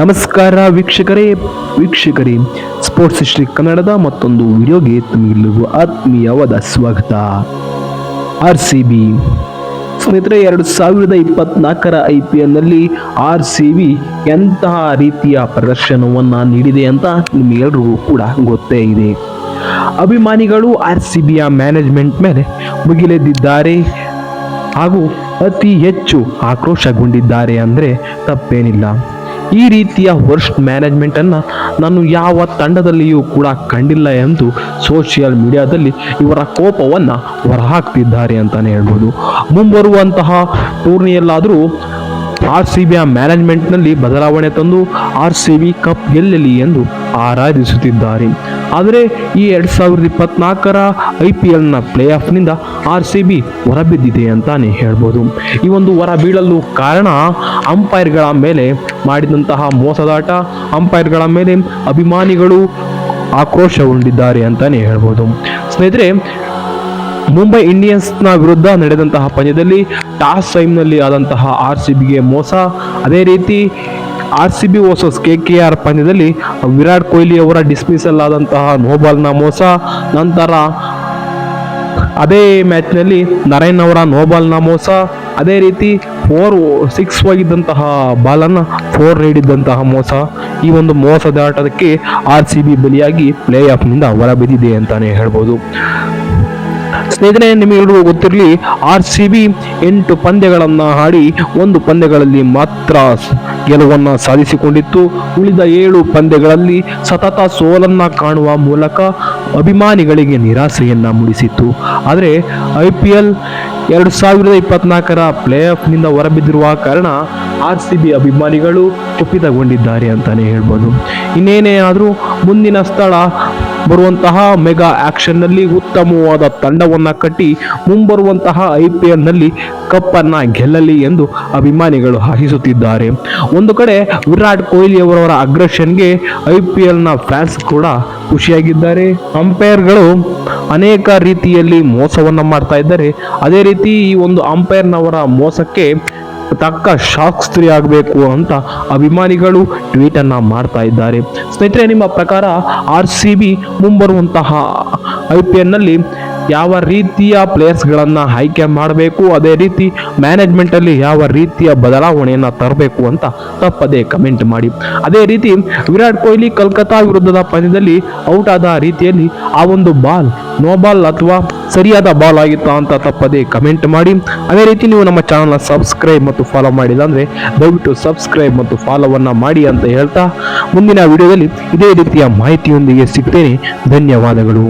ನಮಸ್ಕಾರ ವೀಕ್ಷಕರೇ ವೀಕ್ಷಕರೇ. ಸ್ಪೋರ್ಟ್ಸ್ ಹಿಸ್ಟ್ರಿ ಕನ್ನಡದ ಮತ್ತೊಂದು ವಿಡಿಯೋಗೆ ತಮಗೆಲ್ಲರಿಗೂ ಆತ್ಮೀಯವಾದ ಸ್ವಾಗತ. R C B. ಸ್ನೇಹಿತರೆ, ಎರಡು ಸಾವಿರದ ಇಪ್ಪತ್ನಾಲ್ಕರ ಐ ಪಿ ಎಲ್ನಲ್ಲಿ ಆರ್ ಸಿ ಬಿ ಎಂತಹ ರೀತಿಯ ಪ್ರದರ್ಶನವನ್ನು ನೀಡಿದೆ ಅಂತ ನಿಮಗೆಲ್ಲರಿಗೂ ಕೂಡ ಗೊತ್ತೇ ಇದೆ. ಅಭಿಮಾನಿಗಳು ಆರ್ ಸಿ ಬಿಯ ಮ್ಯಾನೇಜ್ಮೆಂಟ್ ಮೇಲೆ ಮುಗಿಲೆದ್ದಿದ್ದಾರೆ. ಹಾಗೂ ಅತಿ ಹೆಚ್ಚು ಆಕ್ರೋಶಗೊಂಡಿದ್ದಾರೆ ಅಂದರೆ ತಪ್ಪೇನಿಲ್ಲ. ಈ ರೀತಿಯ ವರ್ಸ್ಟ್ ಮ್ಯಾನೇಜ್ಮೆಂಟನ್ನು ನಾನು ಯಾವ ತಂಡದಲ್ಲಿಯೂ ಕೂಡ ಕಂಡಿಲ್ಲ ಎಂದು ಸೋಷಿಯಲ್ ಮೀಡಿಯಾದಲ್ಲಿ ಇವರ ಕೋಪವನ್ನು ಹೊರಹಾಕ್ತಿದ್ದಾರೆ ಅಂತಲೇ ಹೇಳ್ಬೋದು. ಮುಂಬರುವಂತಹ ಟೂರ್ನಿಯಲ್ಲಾದರೂ ಆರ್ ಸಿ ಬಿಯ ಮ್ಯಾನೇಜ್ಮೆಂಟ್ನಲ್ಲಿ ಬದಲಾವಣೆ ತಂದು ಆರ್ ಸಿ ಬಿ ಕಪ್ ಗೆಲ್ಲಲಿ ಎಂದು ಆರಾಧಿಸುತ್ತಿದ್ದಾರೆ. ಆದರೆ ಈ ಎರಡು ಸಾವಿರದ ಇಪ್ಪತ್ನಾಲ್ಕರ ಐ ಪಿ ಎಲ್ನ ಪ್ಲೇ ಆಫ್ನಿಂದ ಆರ್ ಸಿ ಬಿ ಹೊರಬಿದ್ದಿದೆ ಅಂತಾನೆ ಹೇಳ್ಬೋದು. ಈ ಒಂದು ಹೊರ ಬೀಳಲು ಕಾರಣ ಅಂಪೈರ್ಗಳ ಮೇಲೆ ಮಾಡಿದಂತಹ ಮೋಸದಾಟ, ಅಂಪೈರ್ಗಳ ಮೇಲೆ ಅಭಿಮಾನಿಗಳು ಆಕ್ರೋಶಗೊಂಡಿದ್ದಾರೆ ಅಂತಾನೆ ಹೇಳ್ಬೋದು. ಸ್ನೇಹಿತರೆ ಮುಂಬೈ ಇಂಡಿಯನ್ಸ್ನ ವಿರುದ್ಧ ನಡೆದಂತಹ ಪಂದ್ಯದಲ್ಲಿ ಟಾಸ್ ಟೈಮ್ನಲ್ಲಿ ಆದಂತಹ ಆರ್ ಸಿ ಬಿಗೆ ಮೋಸ. ಅದೇ ರೀತಿ R C B versus K K R ಪಂದ್ಯದಲ್ಲಿ ವಿರಾಟ್ ಕೊಹ್ಲಿ ಅವರ ಡಿಸ್ಮಿಸಲ್ ಆದಂತಹ ನೋಬಾಲ್ನ ಮೋಸ. ನಂತರ ಅದೇ ಮ್ಯಾಚ್ನಲ್ಲಿ ನಾರಾಯಣ್ ಅವರ ನೋಬಾಲ್ನ ಮೋಸ. ಅದೇ ರೀತಿ ಫೋರ್ ಸಿಕ್ಸ್ ಹೋಗಿದ್ದಂತಹ ಬಾಲನ್ನು ಫೋರ್ ನೀಡಿದ್ದಂತಹ ಮೋಸ. ಈ ಒಂದು ಮೋಸದಾಟಕ್ಕೆ ಆರ್ ಸಿ ಬಿ ಬಲಿಯಾಗಿ ಪ್ಲೇ ಆಫ್ನಿಂದ ಹೊರಬಿದ್ದಿದೆ ಅಂತಾನೆ ಹೇಳ್ಬೋದು. ಸ್ನೇಹಿತರೆ ನಿಮಗೆಲ್ಲರಿಗೂ ಗೊತ್ತಿರಲಿ ಆರ್ ಸಿ ಬಿ ಎಂಟು ಪಂದ್ಯಗಳನ್ನು ಆಡಿ ಒಂದು ಪಂದ್ಯಗಳಲ್ಲಿ ಮಾತ್ರ ಗೆಲುವನ್ನು ಸಾಧಿಸಿಕೊಂಡಿತ್ತು. ಉಳಿದ ಏಳು ಪಂದ್ಯಗಳಲ್ಲಿ ಸತತ ಸೋಲನ್ನು ಕಾಣುವ ಮೂಲಕ ಅಭಿಮಾನಿಗಳಿಗೆ ನಿರಾಸೆಯನ್ನು ಮೂಡಿಸಿತ್ತು. ಆದರೆ, ಐ ಪಿ ಎಲ್ ಎರಡು ಸಾವಿರದ ಇಪ್ಪತ್ನಾಲ್ಕರ ಪ್ಲೇ ಆಫ್ನಿಂದ ಹೊರಬಿದ್ದಿರುವ ಕಾರಣ ಆರ್ ಸಿ ಬಿ ಅಭಿಮಾನಿಗಳು ಕುಪಿತಗೊಂಡಿದ್ದಾರೆ ಅಂತಲೇ ಹೇಳ್ಬೋದು. ಇನ್ನೇನೇ ಆದರೂ ಮುಂದಿನ ಸ್ಥಳ ಬರುವಂತಹ ಮೆಗಾ ಆಕ್ಷನ್ನಲ್ಲಿ ಉತ್ತಮವಾದ ತಂಡವನ್ನು ಕಟ್ಟಿ ಮುಂಬರುವಂತಹ ಐ ಪಿ ಎಲ್ನಲ್ಲಿ ಕಪ್ಪನ್ನು ಗೆಲ್ಲಲಿ ಎಂದು ಅಭಿಮಾನಿಗಳು ಆಶಿಸುತ್ತಿದ್ದಾರೆ ಒಂದು ಕಡೆ ವಿರಾಟ್ ಕೊಹ್ಲಿ ಅವರವರ ಅಗ್ರೆಷನ್ಗೆ ಐ ಪಿ ಎಲ್ನ ಫ್ಯಾನ್ಸ್ ಕೂಡ ಖುಷಿಯಾಗಿದ್ದಾರೆ. ಅಂಪೈರ್ಗಳು ಅನೇಕ ರೀತಿಯಲ್ಲಿ ಮೋಸವನ್ನು ಮಾಡ್ತಾ ಇದ್ದಾರೆ. ಅದೇ ರೀತಿ ಈ ಒಂದು ಅಂಪೈರ್ನವರ ಮೋಸಕ್ಕೆ ತಕ್ಕ ಶಾಸ್ತ್ರಿ ಆಗಬೇಕು ಅಂತ ಅಭಿಮಾನಿಗಳು ಟ್ವೀಟ್ ಅನ್ನ ಮಾಡ್ತಾ ಇದ್ದಾರೆ. ಸ್ನೇಹಿತರೆ, ನಿಮ್ಮ ಪ್ರಕಾರ ಆರ್ ಸಿ ಬಿ ಮುಂಬರುವಂತಹ ಐ ಪಿ ಎಲ್ನಲ್ಲಿ ಯಾವ ರೀತಿಯ ಪ್ಲೇಯರ್ಸ್ಗಳನ್ನು ಆಯ್ಕೆ ಮಾಡಬೇಕು? ಅದೇ ರೀತಿ ಮ್ಯಾನೇಜ್ಮೆಂಟಲ್ಲಿ ಯಾವ ರೀತಿಯ ಬದಲಾವಣೆಯನ್ನು ತರಬೇಕು ಅಂತ ತಪ್ಪದೇ ಕಮೆಂಟ್ ಮಾಡಿ. ಅದೇ ರೀತಿ ವಿರಾಟ್ ಕೊಹ್ಲಿ ಕಲ್ಕತ್ತಾ ವಿರುದ್ಧದ ಪಂದ್ಯದಲ್ಲಿ ಔಟ್ ಆದ ರೀತಿಯಲ್ಲಿ ಆ ಒಂದು ಬಾಲ್ ನೋ ಬಾಲ್ ಅಥವಾ ಸರಿಯಾದ ಬಾಲ್ ಆಗಿತ್ತಾ ಅಂತ ತಪ್ಪದೇ ಕಮೆಂಟ್ ಮಾಡಿ. ಅದೇ ರೀತಿ ನೀವು ನಮ್ಮ ಚಾನಲ್ನ ಸಬ್ಸ್ಕ್ರೈಬ್ ಮತ್ತು ಫಾಲೋ ಮಾಡಿಲ್ಲ ಅಂದರೆ ದಯವಿಟ್ಟು ಸಬ್ಸ್ಕ್ರೈಬ್ ಮತ್ತು ಫಾಲೋವನ್ನು ಮಾಡಿ ಅಂತ ಹೇಳ್ತಾ ಮುಂದಿನ ವಿಡಿಯೋದಲ್ಲಿ ಇದೇ ರೀತಿಯ ಮಾಹಿತಿಯೊಂದಿಗೆ ಸಿಗ್ತೇನೆ. ಧನ್ಯವಾದಗಳು.